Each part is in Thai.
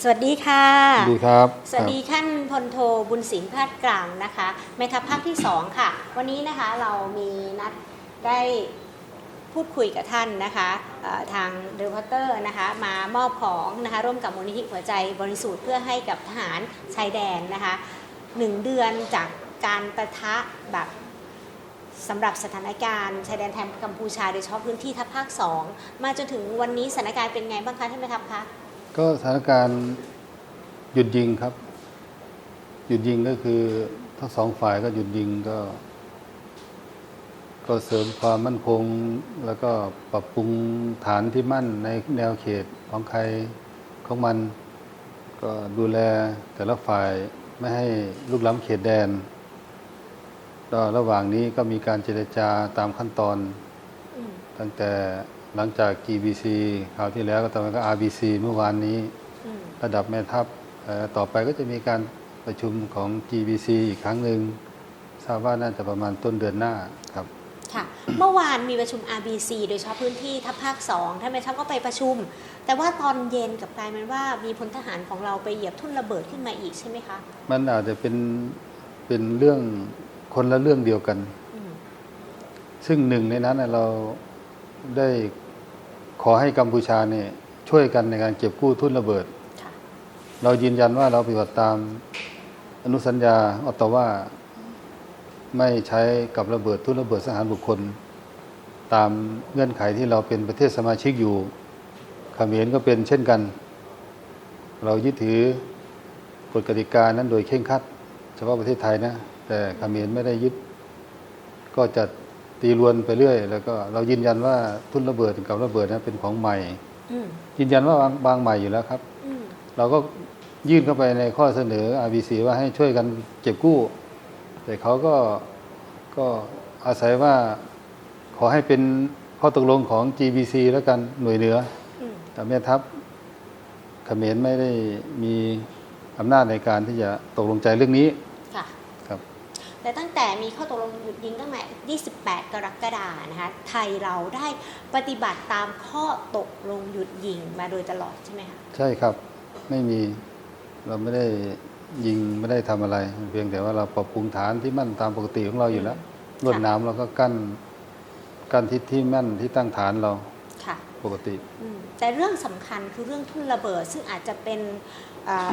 สวัสดีค่ะ สวัสดีครับ สวัสดีท่านพลโทบุญสิงห์พาดกลางนะคะแม่ทัพภาคที่2ค่ะ วันนี้นะคะเรามีนัดได้พูดคุยกับท่านนะคะเอ่อทางเดลพอเตอร์นะคะมามอบของนะคะร่วมกับมูลนิธิหัวใจบริสุทธิ์เพื่อให้กับทหารชายแดนนะคะหนึ่งเดือนจากการประทะแบบสำหรับสถานการณ์ชายแดนแถบกัมพูชาโดยเฉพาะพื้นที่ทัพภาค 2 มาจนถึงวันนี้สถานการณ์เป็นไงบ้างคะท่านแม่ทัพคะ ก็สถานการณ์หยุดยิงครับ หยุดยิงก็คือทั้งสองฝ่ายก็หยุดยิงก็ ก็เสริมความมั่นคง แล้วก็ปรับปรุงฐานที่มั่นในแนวเขตของใครของมัน ก็ดูแลแต่ละฝ่ายไม่ให้ลุกล้ำเขตแดนก็ระหว่างนี้ก็มีการเจรจาตามขั้นตอนอืมตั้งแต่ หลังจาก GBC คราวที่แล้วก็ต่อมาก็ RBC เมื่อวานนี้อืมระดับแม่ทัพเอ่อต่อไปก็จะมีการประชุมของ GBC อีกครั้งหนึ่งทราบว่าน่าจะประมาณต้นเดือนหน้าครับค่ะเมื่อวานมีประชุม RBC โดยเฉพาะพื้นที่ทัพภาค2ท่านแม่ทัพก็ไปประชุม แต่ว่าตอนเย็นกลับกลายเป็นว่ามีพลทหารของเราไปเหยียบทุ่นระเบิดขึ้นมาอีกใช่ไหมคะ มันอาจจะเป็นเป็นเรื่องคนละเรื่องเดียวกันอืมซึ่งหนึ่งในนั้นน่ะเราได้ ขอให้กัมพูชาเนี่ยช่วยกันในการเก็บกู้ทุ่นระเบิดค่ะเรายืนยันว่าเราปฏิบัติตามอนุสัญญาออตตาวาไม่ใช้กับระเบิดทุนระเบิดสังหารบุคคล ตามเงื่อนไขที่เราเป็นประเทศสมาชิกอยู่เขมรก็เป็นเช่นกัน เรายึดถือกฎกติกานั้นโดยเคร่งครัด เฉพาะประเทศไทยนะ แต่เขมรไม่ได้ยึด ก็จะ ตีรวนไปเรื่อย แล้วก็เรายืนยันว่าทุนระเบิดกับระเบิดนั้นเป็นของใหม่อืมยืนยันว่าวางวางใหม่อยู่แล้วครับอืมเราก็ยื่นเข้าไปในข้อเสนอ RBC ว่าให้ช่วยกันเก็บกู้ แต่เขาก็ก็อาศัยว่าขอให้เป็นข้อตกลงของ GBC แล้วกันหน่วยเหนืออืมแต่แม่ทัพเขมรไม่ได้มีอำนาจในการที่จะตกลงใจเรื่องนี้ค่ะครับ แต่ตั้งแต่มีข้อตกลงหยุดยิงตั้งแต่28 กรกฎานะคะ ไทยเราได้ปฏิบัติตามข้อตกลงหยุดยิงมาโดยตลอดใช่ไหมคะใช่ครับไม่มีเราไม่ได้ยิงไม่ได้ทำอะไร เพียงแต่ว่าเราปรับปรุงฐานที่มั่นตามปกติของเราอยู่แล้วลวดหน้ำเราก็กั้นกั้นทิศที่มั่นที่ตั้งฐานเราค่ะปกติอืมแต่เรื่องสำคัญคือเรื่องทุ่นระเบิดซึ่งอาจจะเป็นอ่า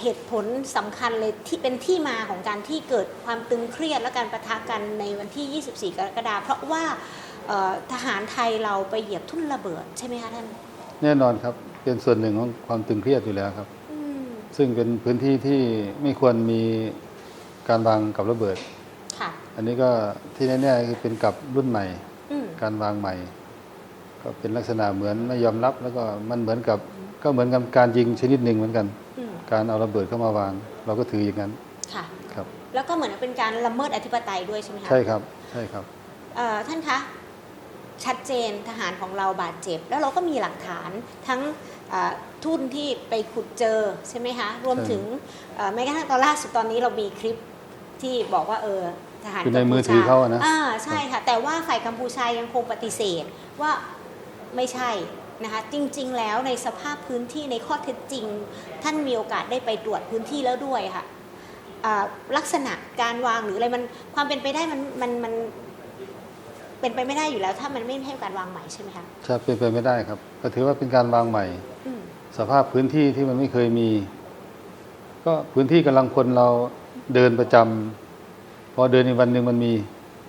เหตุผลสำคัญเลยที่เป็นที่มาของการที่เกิดความตึงเครียดและการประทะกันในวันที่ 24 กรกฎาคมเพราะว่าเอ่อทหารไทยเราไปเหยียบทุ่นระเบิดใช่ไหมคะท่าน แน่นอนครับเป็นส่วนหนึ่งของความตึงเครียดอยู่แล้วครับอืมซึ่งเป็นพื้นที่ที่ไม่ควรมีการวางกับระเบิดค่ะอันนี้ก็ที่แน่ๆคือเป็นกับรุ่นใหม่อืมการวางใหม่ ก็เป็นลักษณะเหมือนไม่ยอมรับแล้วก็มันเหมือนกับก็เหมือนกับการยิงชนิดหนึ่งเหมือนกันอืม การเอาระเบิดเข้ามาวาง เราก็ถืออย่างนั้นค่ะครับ แล้วก็เหมือนเป็นการละเมิดอธิปไตยด้วยใช่ไหมคะใช่ครับใช่ครับเอ่อท่านคะชัดเจนทหารของเราบาดเจ็บ แล้วเราก็มีหลักฐานทั้งเอ่อทุ่นที่ไปขุดเจอใช่ไหมคะรวมใช่ถึงเอ่อแม้กระทั่งตอนล่าสุดตอนนี้เรามีคลิปที่บอกว่าเออทหารอยู่ในกัพูชมือถือเขาอะนะอ่าใช่ค่ะ แต่ว่าฝ่ายกัมพูชายังคงปฏิเสธว่าไม่ใช่ นะคะจริงๆ แล้วในสภาพพื้นที่ในข้อเท็จจริง ท่านมีโอกาสได้ไปตรวจพื้นที่แล้วด้วยค่ะอ่าลักษณะการวางหรืออะไรมันความเป็นไปได้มันมันมันเป็นไปไม่ได้อยู่แล้ว ถ้ามันไม่ให้การวางใหม่ใช่ไหมคะจะเป็นไปไม่ได้ครับ ก็ถือว่าเป็นการวางใหม่อืมสภาพพื้นที่ที่มันไม่เคยมี ก็พื้นที่กำลังพลเราเดินประจำพอเดินในวันหนึ่งมันมี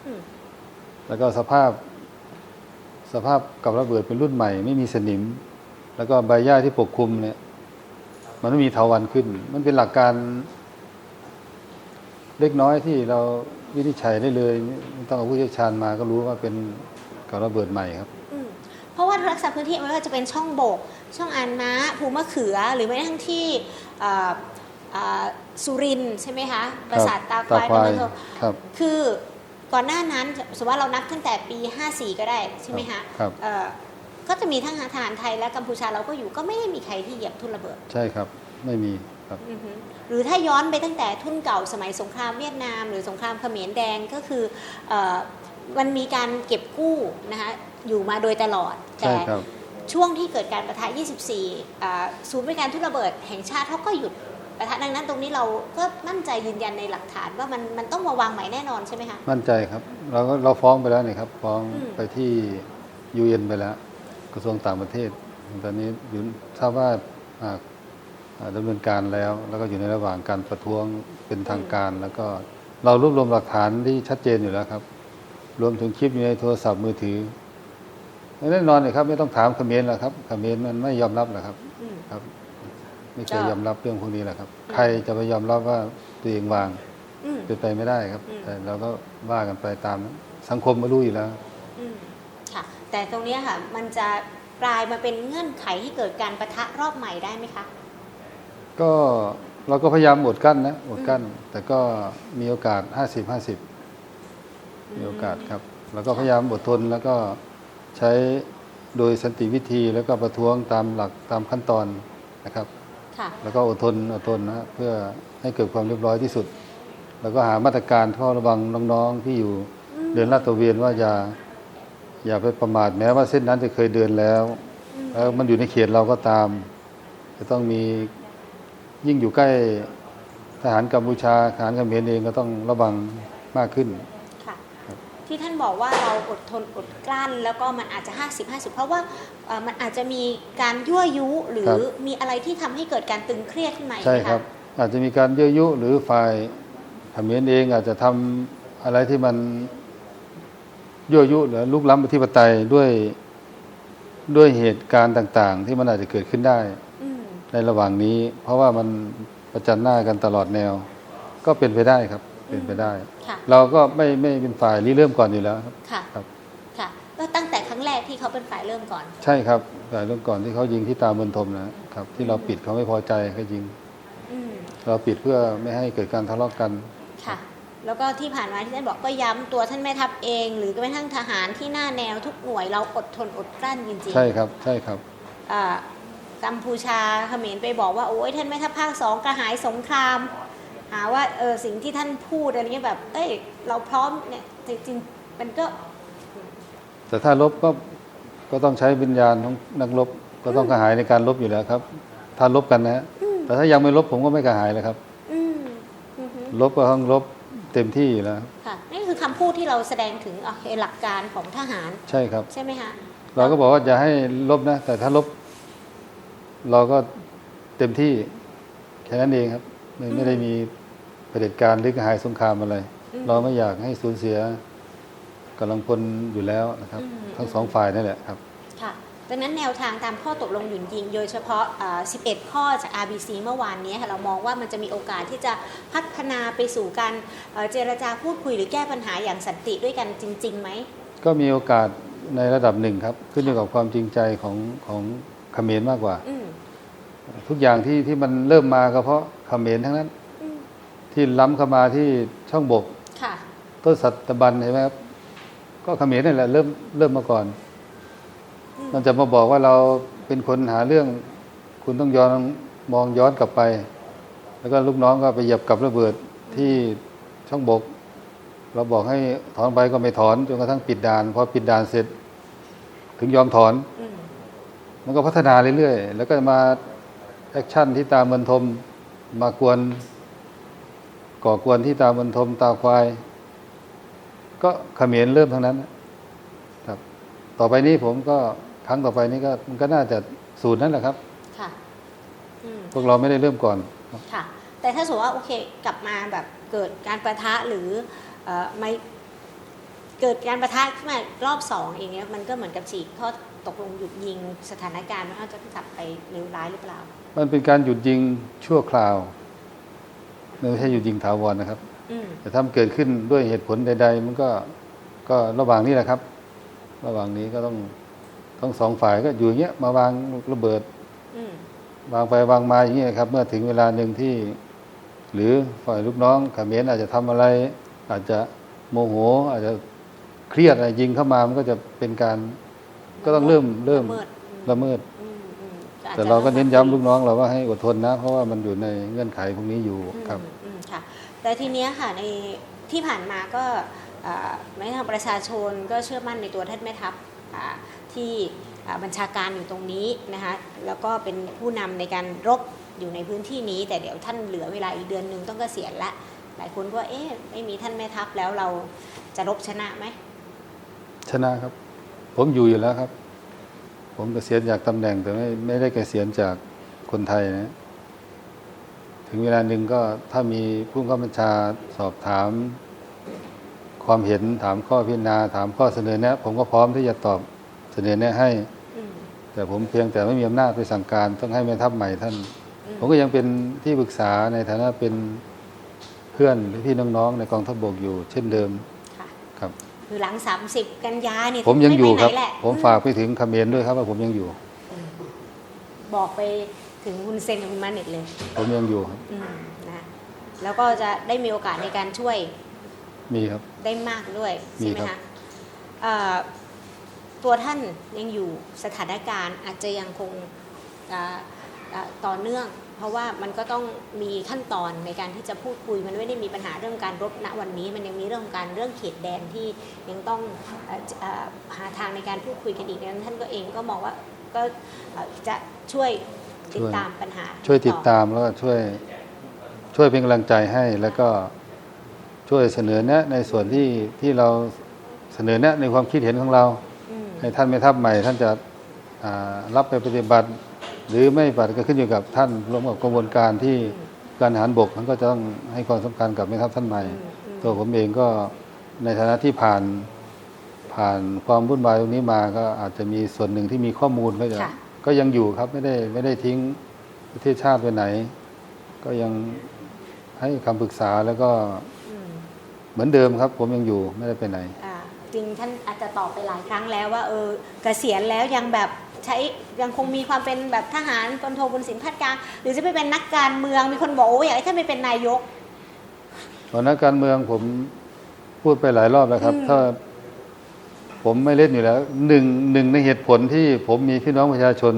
อืมแล้วก็สภาพ สภาพกับระเบิดเป็นรุ่นใหม่ ไม่มีสนิม แล้วก็ใบหญ้าที่ปกคลุมเนี่ย มันไม่มีเถาวันขึ้น มันเป็นหลักการ เล็กน้อยที่เราวินิจฉัยได้เลยไม่ต้องเอาผู้เชี่ยวชาญมาก็รู้ว่าเป็นกับระเบิดใหม่ครับอืมเพราะว่าลักษณะพื้นที่ไม่ว่าจะเป็นช่องโบก ช่องอานม้าภูมะเขือหรือแม้กระทั่งที่เอ่อเอ่อสุรินทร์ใช่ไหมคะปราสาทตาควายตาควายตะโกครับคือ ก่อนหน้านั้นสมมติว่าเรานับตั้งแต่ปี 54 ก็ได้ใช่ไหมคะครับเอ่อก็จะมีทั้งทหารไทยและกัมพูชาเราก็อยู่ก็ไม่ได้มีใครที่เหยียบทุ่นระเบิด ใช่ครับไม่มีครับอือฮึหรือถ้าย้อนไปตั้งแต่ทุ่นเก่าสมัยสงครามเวียดนาม หรือสงครามเขมรแดงก็คือเออมันมีการเก็บกู้นะคะอยู่มาโดยตลอดใช่แต่ครับช่วงที่เกิดการประทะ 24อ่าศูนย์บริการทุนระเบิดแห่งชาติเขาก็หยุด ประทะดังนั้นตรงนี้เราก็มั่นใจยืนยันในหลักฐานว่ามันมันต้องมาวางใหม่แน่นอนใช่ไหมคะมั่นใจครับ เราก็เราฟ้องไปแล้วนี่ครับฟ้องอืมไปที่ยูเอ็นไปแล้ว กระทรวงต่างประเทศ ตอนนี้อยู่ทราบว่าอ่าอ่าดำเนินการแล้ว แล้วก็อยู่ในระหว่างการประท้วงเป็นทางการ แล้วก็เรารวบรวมหลักฐานที่ชัดเจนอยู่แล้วครับ รวมถึงคลิปอยู่ในโทรศัพท์มือถือแน่นอนเลยครับ ไม่ต้องถามเขมรแล้วครับเขมรมันไม่ยอมรับหรอกครับอืมครับ ไม่เคยก็ยอมรับเรื่องพวกนี้แหละครับอืมใครจะไปยอมรับว่าตัวเองวางอืม เป็นไปไม่ได้ครับ อืม แต่เราก็ว่ากันไปตามสังคมมารู้อยู่แล้ว อืมค่ะ แต่ตรงเนี้ยค่ะ มันจะกลายมาเป็นเงื่อนไขให้เกิดการประทะรอบใหม่ได้ไหมคะ ก็เราก็พยายามอดกั้นนะอดกั้น แต่ก็มีโอกาส 50 50 มีโอกาสครับ แล้วก็พยายามอดทนแล้วก็ใช้โดยสันติวิธีแล้วก็ประท้วงตามหลักตามขั้นตอนนะครับค่ะ แล้วก็อดทนอดทนนะเพื่อให้เกิดความเรียบร้อยที่สุด แล้วก็หามาตรการเฝ้าระวังน้องๆที่อยู่อืมเดินลาดตระเวนว่าอย่าอย่าไปประมาทแม้ว่าเส้นนั้นจะเคยเดินแล้วอืมแล้วมันอยู่ในเขตเราก็ตาม จะต้องมียิ่งอยู่ใกล้ทหารกัมพูชาทหารเขมรเองก็ต้องระวังมากขึ้นค่ะครับที่ท่านบอกว่าเราอดทนอดกลั้น แล้วก็มันอาจจะ 50 50 เพราะว่า เอ่อมันอาจจะมีการยั่วยุหรือมีอะไรที่ทำให้เกิดการตึงเครียดขึ้นมาอีกใช่ไหมะ ครับ อาจจะมีการเยื่อยุหรือฝ่ายเขมรเองอาจจะทำอะไรที่มันยั่วยุหรือลุกล้ำอธิปไตยด้วยด้วยเหตุการณ์ต่าง ๆ ที่มันอาจจะเกิดขึ้นได้ อืมในระหว่างนี้ เพราะว่ามันประจันหน้ากันตลอดแนว ก็เป็นไปได้ครับ เป็นไปได้ ค่ะ เราก็ไม่ไม่เป็นฝ่ายริเริ่มก่อนอยู่แล้วครับ ค่ะ ครับ ที่เขาเป็นฝ่ายเริ่มก่อน ใช่ครับฝ่ายเริ่มก่อนที่เขายิงที่ตาเมือนทมนะครับ ที่เราปิดเขาไม่พอใจก็ยิงอืมเราปิดเพื่อไม่ให้เกิดการทะเลาะกันค่ะ แล้วก็ที่ผ่านมาที่ท่านบอกก็ย้ำตัวท่านแม่ทัพเอง หรือแม้กระทั่งทหารที่หน้าแนวทุกหน่วยเราอดทนอดกลั้นจริงๆใช่ครับใช่ครับอ่ากัมพูชาเขมรไปบอกว่าโอ้ยท่านแม่ทัพภาคสองกระหายสงคราม หาว่าเออสิ่งที่ท่านพูดอะไรเงี้ยแบบ เอ้ย เราพร้อมเนี่ยจริงๆมันก็แต่ถ้าลบก็ ก็ต้องใช้วิญญาณของนักรบก็ต้องกระหายในการลบอยู่แล้วครับ ถ้าลบกันนะฮะอืมแต่ถ้ายังไม่ลบผมก็ไม่กระหายเลยครับ อืมอือฮึลบก็ต้องลบเต็มที่อยู่แล้ว ค่ะนี่คือคำพูดที่เราแสดงถึงอะหลักการของทหารใช่ครับ ใช่ไหมคะเราก็บอกว่าอย่าให้ลบนะ แต่ถ้าลบ เราก็เต็มที่ แค่นั้นเองครับ ไม่ไม่ได้มีเผด็จการหรือกระหายสงครามอะไรอืมเราไม่อยากให้สูญเสีย กำลังพลอยู่แล้วนะครับ อืม ทั้งสองฝ่ายนั่นแหละครับ ค่ะดังนั้นแนวทางตามข้อตกลงหยุดยิง โดยเฉพาะอ่า11 ข้อจาก RBC เมื่อวานนี้ค่ะเรามองว่ามันจะมีโอกาสที่จะพัฒนาไปสู่การเอ่อเจรจาพูดคุยหรือแก้ปัญหาอย่างสันติด้วยกันจริงๆไหม ก็มีโอกาสในระดับหนึ่งครับ ขึ้นอยู่กับความจริงใจของของเขมรมากกว่า อืมทุกอย่างที่ที่มันเริ่มมาก็เพราะเขมรทั้งนั้น อืมที่ล้ำเข้ามาที่ช่องบกค่ะ ต้นสัตบันเห็นไหมครับ ก็เขมรนี่แหละเริ่มเริ่มมาก่อนอืมมันจะมาบอกว่าเราเป็นคนหาเรื่อง คุณต้องย้อนมองย้อนกลับไป แล้วก็ลูกน้องก็ไปเหยียบกับระเบิดที่ช่องบก เราบอกให้ถอนไปก็ไม่ถอนจนกระทั่งปิดด่านพอปิดด่านเสร็จ ถึงยอมถอนอืมมันก็พัฒนาเรื่อยๆแล้วก็มาแอคชั่นที่ตามเมือนทมมากวนก่อกวนที่ตามเมือนทมตาควาย ก็เขมรเริ่มทั้งนั้นนะครับ ต่อไปนี้ผมก็ครั้งต่อไปนี้ก็มันก็น่าจะสูตรนั่นแหละครับ ค่ะอืมพวกเราไม่ได้เริ่มก่อน ค่ะ แต่ถ้าสมมติว่าโอเคกลับมาแบบเกิดการประทะหรือเอ่อไม่เกิดการประทะขึ้นมารอบสองอย่างเงี้ยมันก็เหมือนกับฉีกข้อตกลงหยุดยิงสถานการณ์มันอาจจะกลับไปเลวร้ายหรือเปล่า มันเป็นการหยุดยิงชั่วคราวไม่ใช่หยุดยิงถาวรนะครับอืม แต่ถ้ามันเกิดขึ้นด้วยเหตุผลใด ๆ มันก็ก็ระหว่างนี้แหละครับ ระหว่างนี้ก็ต้องต้องสองฝ่ายก็อยู่อย่างเงี้ยมาวางระเบิดอืมวางไปวางมาอย่างเงี้ยครับ เมื่อถึงเวลาหนึ่งที่ หรือฝ่ายลูกน้องเขมรอาจจะทำอะไร อาจจะโมโห อาจจะเครียดอะไรยิงเข้ามามันก็จะเป็นการก็ต้องเริ่มเริ่มละเมิดละเมิดอืมอืมอจจะแต่เราก็เน้นย้ำลูกน้องเราว่าให้อดทนนะ เพราะว่ามันอยู่ในเงื่อนไขพวกนี้อยู่อืมครับอืมค่ะ แต่ทีเนี้ยค่ะในที่ผ่านมาก็อ่าแม้ทางประชาชนก็เชื่อมั่นในตัวท่านแม่ทัพที่บัญชาการอยู่ตรงนี้นะคะแล้วก็เป็นผู้นำในการรบอยู่ในพื้นที่นี้ แต่เดี๋ยวท่านเหลือเวลาอีกเดือนหนึ่งต้องเกษียณละหลายคนก็เอ๊ะไม่มีท่านแม่ทัพแล้วเราจะรบชนะไหมชนะครับ ผมอยู่อยู่แล้วครับ ผมเกษียณจากตำแหน่งแต่ไม่ไม่ได้เกษียณจากคนไทยนะ ถึงเวลาหนึ่งก็ถ้ามีผู้ข้าบัญชาสอบถาม ความเห็นถามข้อพิจารณา ถามข้อเสนอแนะผมก็พร้อมที่จะตอบเสนอแนะให้อืมแต่ผมเพียงแต่ไม่มีอำนาจไปสั่งการต้องให้แม่ทัพใหม่ท่านอืมผมก็ยังเป็นที่ปรึกษาในฐานะเป็นเพื่อนหรือพี่น้องๆในกองทัพบกอยู่ เช่นเดิมค่ะครับคือหลัง 30 กันยาเนี่ยผมยังอยู่ครับไไปไหนแหละผมฝากไปถึงคำเขมนด้วยครับว่าผมยังอยู่ บอกไป ถึงคุณเซนกับคุณมาเน็ตเลยผมยังอยู่ครับอืมนะแล้วก็จะได้มีโอกาสในการช่วยมีครับ ได้มากด้วย มีใช่ไหมครัคะบ เอ่อตัวท่านยังอยู่สถานการณ์อาจจะยังคงอ่าอ่าต่อเนื่อง เพราะว่ามันก็ต้องมีขั้นตอนในการที่จะพูดคุย มันไม่ได้มีปัญหาเรื่องการรบณวันนี้ มันยังมีเรื่องของการเรื่องเขตแดนที่ยังต้องเอ่อเอ่อหาทางในการพูดคุยกันอีกดังนั้นท่านก็เองก็มองว่าก็เอ่อจะช่วย ติดตามปัญหา ช่วยติดต่อตามแล้วก็ช่วยช่วยเป็นกำลังใจให้แล้วก็ช่วยเสนอแนะในส่วนที่ที่เราเสนอแนะในความคิดเห็นของเราอืมให้ท่านแม่ทัพใหม่ ท่านจะอ่ารับไปปฏิบัติ หรือไม่ปฏิบัติก็ขึ้นอยู่กับท่านรวมกับกระบวนการที่การทหารบกท่านก็จะต้องให้ความสำคัญกับแม่ทัพท่านใหม่อืมอืมตัวผมเองก็ในฐานะที่ผ่านผ่านความวุ่นวายตรงนี้มาก็อาจจะมีส่วนหนึ่งที่มีข้อมูลก็จะค่ะ ก็ยังอยู่ครับไม่ได้ไม่ได้ทิ้งประเทศชาติไปไหน ก็ยังให้คำปรึกษาแล้วก็อืมเหมือนเดิมครับ ผมยังอยู่ไม่ได้ไปไหนอ่าจริงท่านอาจจะตอบไปหลายครั้งแล้วว่าเออเกษียณแล้วยังแบบใช้ยังคงมีความเป็นแบบทหารพลโทบุญสินพัดกลางหรือจะไปเป็นนักการเมืองมีคนบอกโอ้อยากให้ท่านไปเป็นนายกตอนนักการเมืองผมพูดไปหลายรอบแล้วครับอืมถ้า ผมไม่เล่นอยู่แล้วหนึ่งหนึ่งในเหตุผลที่ผมมีพี่น้องประชาชน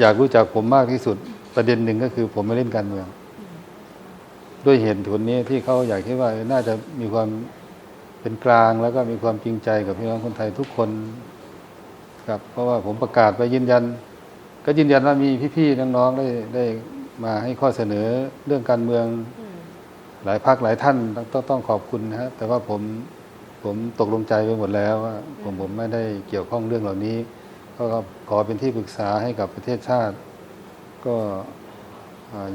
อยากรู้จักผมมากที่สุด ประเด็นหนึ่งก็คือ ผมไม่เล่นการเมือง ด้วยเหตุผลนี้ที่เขาอยากคิดว่าน่าจะมีความเป็นกลางแล้วก็มีความจริงใจกับพี่น้องคนไทยทุกคนครับเพราะว่าผมประกาศไปยืนยัน ก็ยืนยันว่ามีพี่ๆน้องๆได้ได้มาให้ข้อเสนอเรื่องการเมืองหลายพักหลายท่านต้องต้องต้องขอบคุณนะฮะแต่ว่าผม ผมตกลงใจไปหมดแล้วว่าผมผมไม่ได้เกี่ยวข้องเรื่องเหล่านี้ ก็ขอเป็นที่ปรึกษาให้กับประเทศชาติ ก็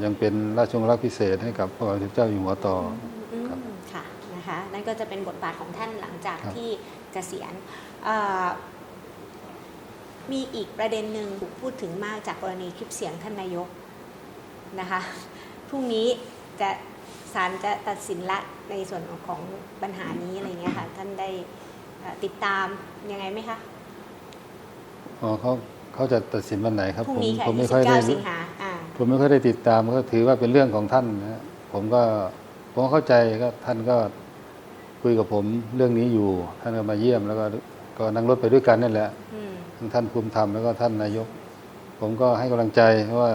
ยังเป็นราชวงศ์รักพิเศษให้กับพระบาทสมเด็จเจ้าอยู่หัวต่อครับค่ะนะคะนั่นก็จะเป็นบทบาทของท่านหลังจากที่เกษียณมีอีกประเด็นหนึ่งถูกพูดถึงมากจากกรณีคลิปเสียงท่านนายกนะคะพรุ่งนี้จะศาลจะตัดสินละ ในส่วนของปัญหานี้อะไรเงี้ยค่ะ ท่านได้เอ่อติดตามยังไงไหมคะอ๋อเขาเขาจะตัดสินวันไหนครับพรุ่งผมนี้ค่ะผมไม่ค่อยได้29สิงหาอ่าผมไม่ค่อยได้ติดตามก็ถือว่าเป็นเรื่องของท่านนะฮะผมก็ผมก็เข้าใจก็ท่านก็คุยกับผมเรื่องนี้อยู่ ท่านก็มาเยี่ยมแล้วก็ก็นั่งรถไปด้วยกันนั่นแหละอืมทั้งท่านภูมิธรรมแล้วก็ท่านนายก ผมก็ให้กำลังใจเพราะว่า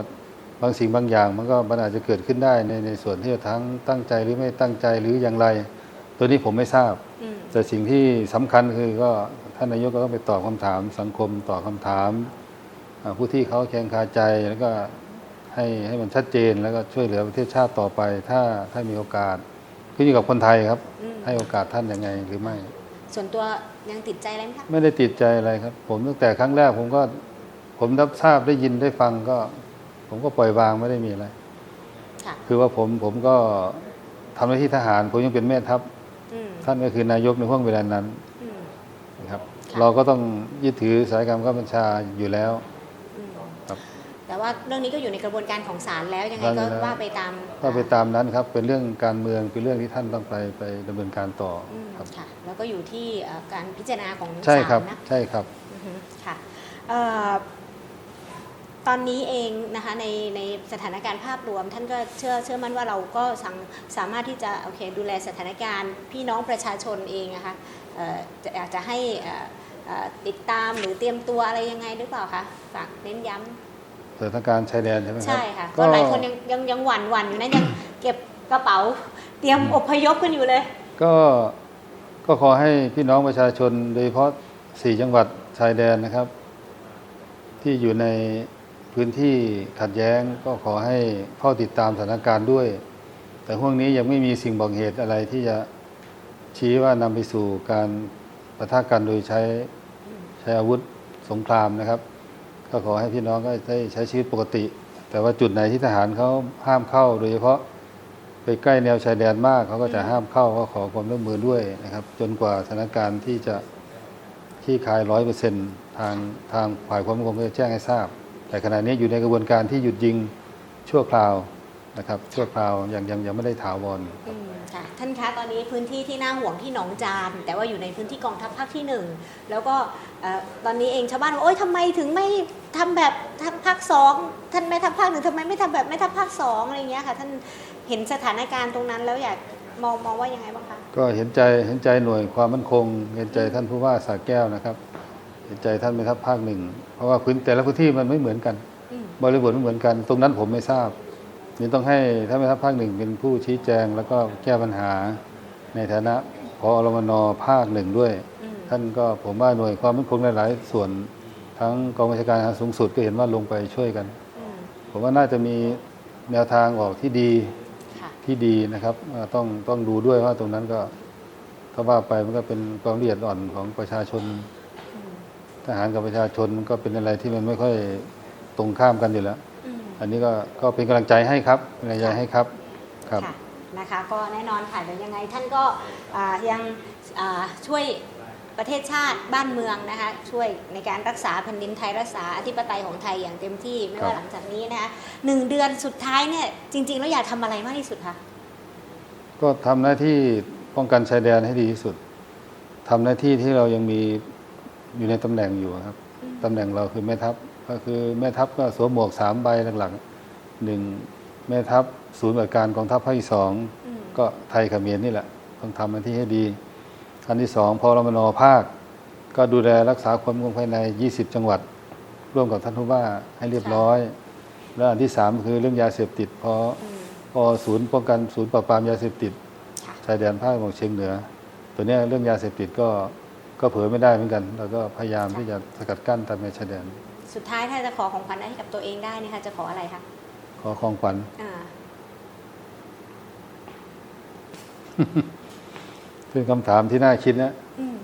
บางสิ่งบางอย่างมันก็มันอาจจะเกิดขึ้นได้ในในส่วนที่จะทั้งตั้งใจหรือไม่ตั้งใจหรืออย่างไร ตัวนี้ผมไม่ทราบอืมแต่สิ่งที่สำคัญคือก็ท่านนายกก็ต้องไปตอบคำถาม สังคมตอบคำถามอ่าผู้ที่เขาแข่งคาใจแล้วก็ให้ให้มันชัดเจนแล้วก็ช่วยเหลือประเทศชาติต่อไป ถ้าถ้ามีโอกาสขึ้นอยู่กับคนไทยครับอืมให้โอกาสท่านยังไงหรือไม่ ส่วนตัวยังติดใจอะไรไหมคะไม่ได้ติดใจอะไรครับ ผมตั้งแต่ครั้งแรกผมก็ผมรับทราบได้ยินได้ฟังก็ ผมก็ปล่อยวางไม่ได้มีอะไรค่ะคือว่าผมผมก็ทำหน้าที่ทหาร ผมยังเป็นแม่ทัพอืมท่านก็คือนายกในห่วงเวลานั้นอืมนะครับค่ะเราก็ต้องยึดถือสายการบังคับบัญชาอยู่แล้วอืมครับแต่ว่าเรื่องนี้ก็อยู่ในกระบวนการของศาลแล้วยังไงว่าก็ไปแล้วว่าไปตามก็ไปตามนั้นครับ เป็นเรื่องการเมืองเป็นเรื่องที่ท่านต้องไปไปดำเนินการต่ออืมครับค่ะแล้วก็อยู่ที่เอ่อการพิจารณาของใช่ครับศาลนะใช่ครับอือฮึค่ะเอ่อ ตอนนี้เองนะคะในในสถานการณ์ภาพรวม ท่านก็เชื่อเชื่อมั่นว่าเราก็สังสามารถที่จะโอเคดูแลสถานการณ์พี่น้องประชาชนเองนะคะเอ่อจะอยากจะให้เอ่อเอ่อติดตามหรือเตรียมตัวอะไรยังไงหรือเปล่าคะฝากเน้นย้ำสถานการณ์ชายแดนใช่ไหมครับใช่ค่ะก็หลายคนยังยังยังหวั่นหวั่นอยู่นะยังเก็บกระเป๋าเตรียมอพยพกันอยู่เลย ก็ก็ขอให้พี่น้องประชาชนโดยเฉพาะสี่จังหวัดชายแดนนะครับ ที่อยู่ใน พื้นที่ขัดแย้งก็ขอให้เฝ้าติดตามสถานการณ์ด้วย แต่ห่วงนี้ยังไม่มีสิ่งบอกเหตุอะไรที่จะชี้ว่านำไปสู่การประทะกันโดยใช้ใช้อาวุธสงครามนะครับ ก็ขอให้พี่น้องก็ได้ใช้ชีวิตปกติ แต่ว่าจุดไหนที่ทหารเขาห้ามเข้า โดยเฉพาะไปใกล้แนวชายแดนมากเขาก็จะห้ามเข้าก็ขอความร่วมมือด้วยนะครับ จนกว่าสถานการณ์ที่จะคลี่คลายร้อยเปอร์เซ็นต์ทางทางฝ่ายความมั่นคงก็จะแจ้งให้ทราบ แต่ขณะนี้อยู่ในกระบวนการที่หยุดยิงชั่วคราวนะครับชั่วคราวยังยังยังไม่ได้ถาวรอืมค่ะท่านคะตอนนี้พื้นที่ที่น่าห่วงที่หนองจานแต่ว่าอยู่ในพื้นที่กองทัพภาคที่หนึ่งแล้วก็เอ่อตอนนี้เองชาวบ้านบอกโอ๊ยทำไมถึงไม่ทำแบบทำภาคสองท่านแม่ทัพภาคหนึ่งทำไมไม่ทำแบบแม่ทัพภาคสองอะไรอย่างเงี้ยค่ะ ท่านเห็นสถานการณ์ตรงนั้นแล้วอยากมองมองว่ายังไงบ้างคะ ก็เห็นใจเห็นใจหน่วยความมั่นคง เห็นใจท่านผู้ว่าสาแก้วนะครับ เห็นใจท่านแม่ทัพภาคหนึ่ง เพราะว่าพื้นแต่ละพื้นที่มันไม่เหมือนกันอืมบริบทไม่เหมือนกัน ตรงนั้นผมไม่ทราบนี่ต้องให้ท่านแม่ทัพภาคหนึ่งเป็นผู้ชี้แจงแล้วก็แก้ปัญหาในฐานะพอรมนภาคหนึ่งด้วยอืมท่านก็ผมว่าหน่วยความมั่นคงหลายๆส่วนทั้งกองบัญชาการทหารสูงสุดก็เห็นว่าลงไปช่วยกันอืมผมว่าน่าจะมีแนวทางออกที่ดีค่ะที่ดีนะครับเอ่อต้องต้องดูด้วยว่าตรงนั้นก็ถ้าว่าไปมันก็เป็นความละเอียดอ่อนของประชาชนอืม ทหารกับประชาชนมันก็เป็นอะไรที่มันไม่ค่อยตรงข้ามกันอยู่แล้วอืมอันนี้ก็ก็เป็นกำลังใจให้ครับเป็นกำลังใจให้ครับครับค่ะนะคะก็แน่นอนค่ะเดี๋ยวยังไงท่านก็อ่ายังอ่าช่วยประเทศชาติบ้านเมืองนะคะช่วยในการรักษาแผ่นดินไทยรักษาอธิปไตยของไทยอย่างเต็มที่ไม่ครับว่าหลังจากนี้นะคะหนึ่งเดือนสุดท้ายเนี่ยจริง ๆ แล้วอยากทำอะไรมากที่สุดคะก็ทำหน้าที่ป้องกันชายแดนให้ดีที่สุดทำหน้าที่ที่เรายังมี อยู่ในตำแหน่งอยู่ครับตำแหน่งเราคือแม่ทัพก็คือแม่ทัพก็สวมหมวกสามใบหลักๆหนึ่งแม่ทัพศูนย์ปฏิบัติการกองทัพภาคที่สองอืมก็ไทยเขมรนี่แหละ ต้องทำหน้าที่ให้ดีอันที่สองพอรมนภาค ก็ดูแลรักษาความมั่นคงภายใน 20 จังหวัด ร่วมกับท่านผู้ว่าให้เรียบร้อย แล้วอันที่สามคือเรื่องยาเสพติดพออืมพอศูนย์ป้องกันศูนย์ปราบปรามยาเสพติดค่ะชายแดนภาคตะวันออกเฉียงเหนือ ตัวเนี้ยเรื่องยาเสพติดก็ ก็เผยไม่ได้เหมือนกัน แล้วก็พยายามที่จะสกัดกั้นตามแนวชายแดน สุดท้ายถ้าจะขอของขวัญให้กับตัวเองได้นะคะจะขออะไรคะขอของขวัญอ่าเป็นคำถามที่น่าคิดนะอืม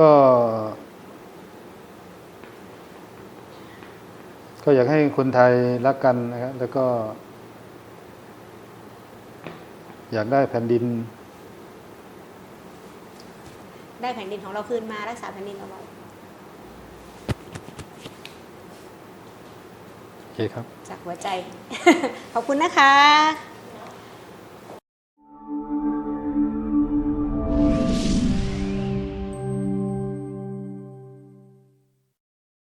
ก็ ก็อยากให้คนไทยรักกันนะครับแล้วก็ อยากได้แผ่นดิน ได้แผ่นดินของเราคืนมารักษาแผ่นดินเอาไว้โอเคครับ จากหัวใจ ขอบคุณนะคะ